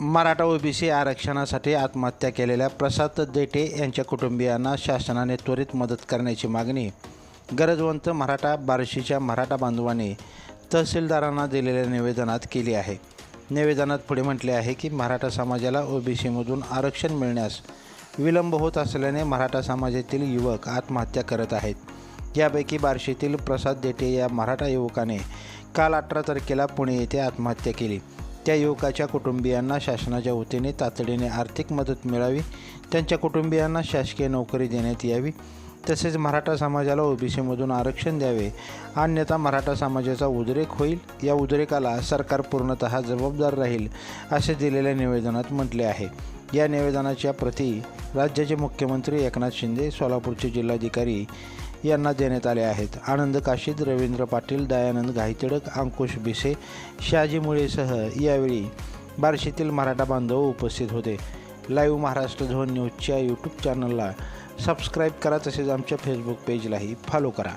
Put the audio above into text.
Maratha OBC आरक्षणासाठी आत्महत्या केलेल्या प्रसाद देठे यांच्या कुटुंबियांना शासनाने त्वरित मदत करण्याची मागणी. गरजवंत मराठा बार्शीच्या मराठा बांधवांनी तहसीलदारांना दिलेल्या निवेदनात केली आहे. निवेदनात पुढे म्हटले आहे की मराठा समाजाला ओबीसीमधून आरक्षण मिळण्यास विलंब होत असल्याने मराठा समाजातील युवक आत्महत्या करत आहेत. यापैकी बार्शीतील प्रसाद देठे या मराठा युवकाने काल अठरा तारखेला पुणे येथे आत्महत्या केली. त्या युवकाच्या कुटुंबियांना शासनाच्या वतीने तातडीने आर्थिक मदत मिळावी त्यांच्या कुटुंबियांना शासकीय नोकरी देण्यात यावी तसेच मराठा समाजाला ओबीसीमधून आरक्षण द्यावे. अन्यथा मराठा समाजाचा उद्रेक होईल. या उद्रेकाला सरकार पूर्णतः जबाबदार राहील असे दिलेल्या निवेदनात म्हटले आहे. या निवेदनाच्या प्रती राज्याचे मुख्यमंत्री एकनाथ शिंदे सोलापूरचे जिल्हाधिकारी यांना देण्यात आले आहेत. आनंद काशीद रवींद्र पाटील दयानंद घाईतडक अंकुश बिसे शहाजी मुळेसह यावेळी बार्शीतील मराठा बांधव उपस्थित होते. लाईव्ह महाराष्ट्र झोन न्यूजच्या यूट्यूब चॅनलला सबस्क्राईब करा तसेच आमच्या फेसबुक पेजलाही फॉलो करा.